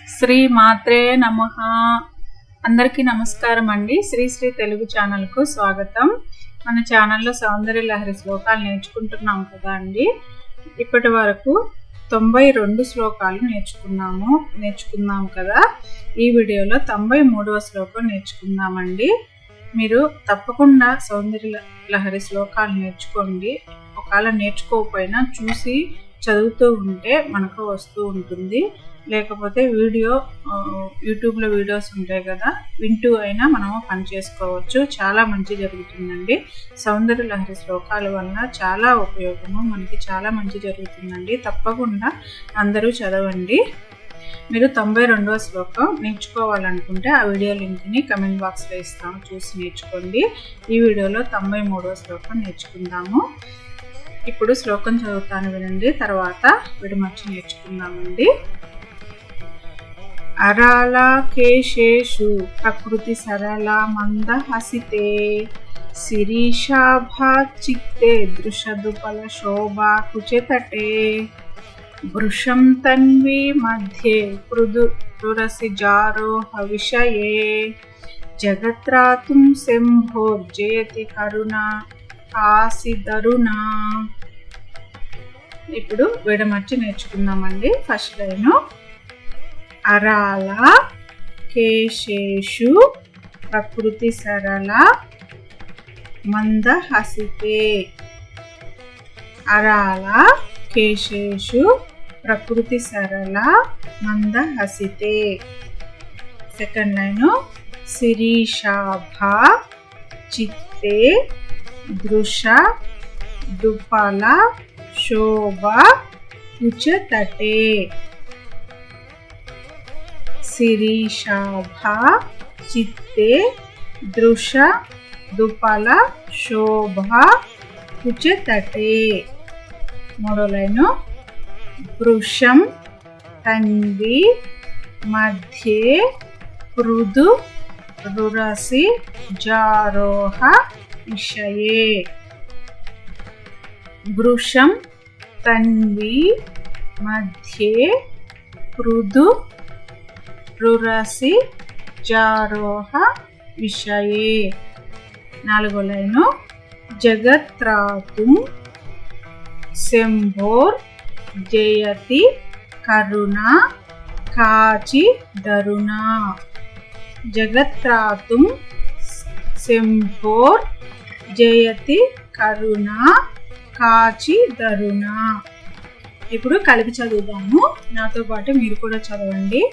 శ్రీ మాత్రే నమ. అందరికీ నమస్కారం అండి. శ్రీ శ్రీ తెలుగు ఛానల్కు స్వాగతం. మన ఛానల్లో సౌందర్య లహరి శ్లోకాలు నేర్చుకుంటున్నాం కదా అండి. ఇప్పటి వరకు తొంభై రెండు శ్లోకాలు నేర్చుకున్నాము నేర్చుకున్నాము కదా. ఈ వీడియోలో తొంభై మూడవ శ్లోకం నేర్చుకుందామండి. మీరు తప్పకుండా సౌందర్య లహరి శ్లోకాలు నేర్చుకోండి. ఒకవేళ నేర్చుకోకపోయినా చూసి చదువుతూ ఉంటే మనకు వస్తూ ఉంటుంది. లేకపోతే వీడియో యూట్యూబ్లో వీడియోస్ ఉంటాయి కదా వింటూ అయినా మనము పని చేసుకోవచ్చు. చాలా మంచి జరుగుతుందండి. సౌందర్య లహరి శ్లోకాల వల్ల చాలా ఉపయోగము. మనకి చాలా మంచి జరుగుతుందండి. తప్పకుండా అందరూ చదవండి. మీరు తొంభై రెండవ శ్లోకం నేర్చుకోవాలనుకుంటే ఆ వీడియో లింక్ని కమెంట్ బాక్స్లో ఇస్తాము. చూసి నేర్చుకోండి. ఈ వీడియోలో తొంభై మూడవ శ్లోకం నేర్చుకుందాము. ఇప్పుడు శ్లోకం చదువుతాను వినండి. తర్వాత విడమర్చి నేర్చుకుందామండి. కుచతటే వృషం తన్వి మధ్యే మృదు తురసి జారోహ విషయే. జగత్రాతుం శంభోర్జయతి కరుణ ఆసిదరుణ ఇప్పుడు విడమర్చి నేర్చుకుందామండి ఫస్ట్ లైను. అరాల కేశేషు ప్రకృతి సరళ మందహసితే. అరాల కేశేషు ప్రకృతి సరళ మందహసితే. సెకండ్ లైన్ శిరీషాభ చిత్తే దృశ దుపల శోభ ఉచతటే. శిరీషాభ చిత్తే దృశ దుపల శోభ కుచతటే మూడో లైను వృషం తన్వి మధ్యే మృదు రురసి జారోహ విషయే వృషం తన్వి మధ్యే మృదు రురసి జారోహ విషయే. నాలుగో లైను. జగత్రాతు శంభోర్ జయతి కరుణ కాచి దరుణ. జగత్రాతుం శంభోర్ జయతి కరుణ కాచి దరుణ. ఇప్పుడు కలిపి చదువుదాము. నాతో పాటు మీరు కూడా చదవండి.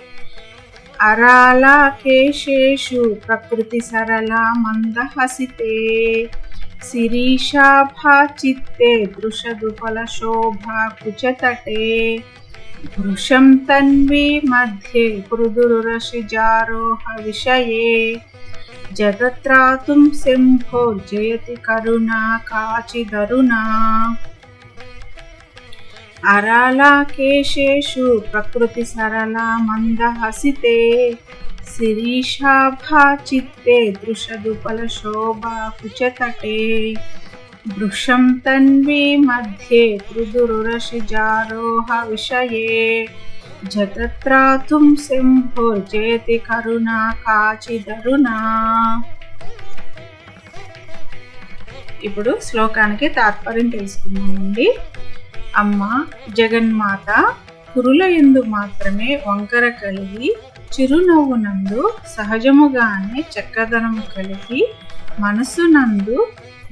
అరాల కేశేషు ప్రకృతి సరళ మంద హసితే శిరీషాభా చిత్తే దృశదుపల శోభ కుచతటే వృషం తన్వి మధ్యే మృదురురసి జారోహ అరళకేశు ప్రకృతి సరళ మందహసితే శిరీషాభాచిత్తే దృషదుపల శోభా కుచతటే వృషం తన్వి మధ్యే మృదురురసి జారోహ విషయే జగత్రాతుం శంభోర్జయతి కరుణ కాచిదరుణ ఇప్పుడు శ్లోకానికి తాత్పర్యం తెలుసుకుందామండి. అమ్మ జగన్మాత కురుల ఎందు మాత్రమే వంకర కలిగి చిరునవ్వునందు సహజముగానే చక్కదనం కలిగి మనసునందు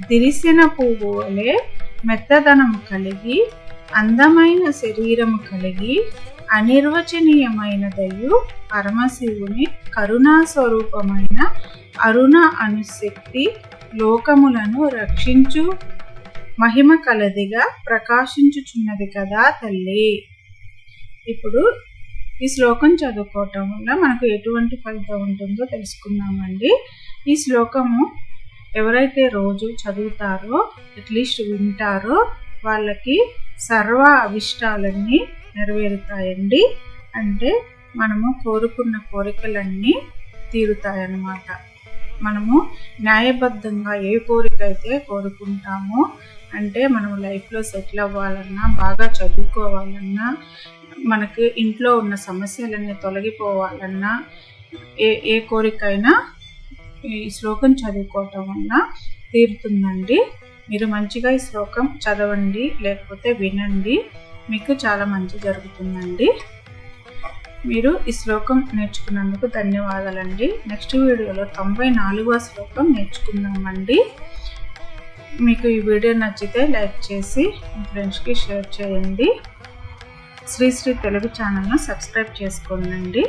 దిరిసిన పువ్వు వలె మెత్తదనం కలిగి అందమైన శరీరము కలిగి అనిర్వచనీయమైనదయు పరమశివుని కరుణా స్వరూపమైన అరుణ అనుశక్తి లోకములను రక్షించు. మహిమ కలదిగా ప్రకాశించుచున్నది కదా తల్లి. ఇప్పుడు ఈ శ్లోకం చదువుకోవటం వల్ల మనకు ఎటువంటి ఫలితం ఉంటుందో తెలుసుకున్నామండి ఈ శ్లోకము ఎవరైతే రోజు చదువుతారో అట్లీస్ట్ వింటారో వాళ్ళకి సర్వ అవిష్టాలన్నీ నెరవేరుతాయండి. అంటే మనము కోరుకున్న కోరికలన్నీ తీరుతాయన్నమాట. మనము న్యాయబద్ధంగా ఏ కోరిక అయితే కోరుకుంటామో అంటే మనం లైఫ్లో సెటిల్ అవ్వాలన్నా బాగా చదువుకోవాలన్నా మనకి ఇంట్లో ఉన్న సమస్యలన్నీ తొలగిపోవాలన్నా ఏ ఏ కోరికైనా ఈ శ్లోకం చదువుకోవటం వల్ల తీరుతుందండి. మీరు మంచిగా ఈ శ్లోకం చదవండి లేకపోతే వినండి. మీకు చాలా మంచి జరుగుతుందండి. మీరు ఈ శ్లోకం నేర్చుకున్నందుకు ధన్యవాదాలండి. నెక్స్ట్ వీడియోలో తొంభై నాలుగవ శ్లోకం నేర్చుకుందామండి. మీకు ఈ వీడియో నచ్చితే లైక్ చేసి మీ ఫ్రెండ్స్కి షేర్ చేయండి. శ్రీ శ్రీ తెలుగు ఛానల్ను సబ్స్క్రైబ్ చేసుకోండి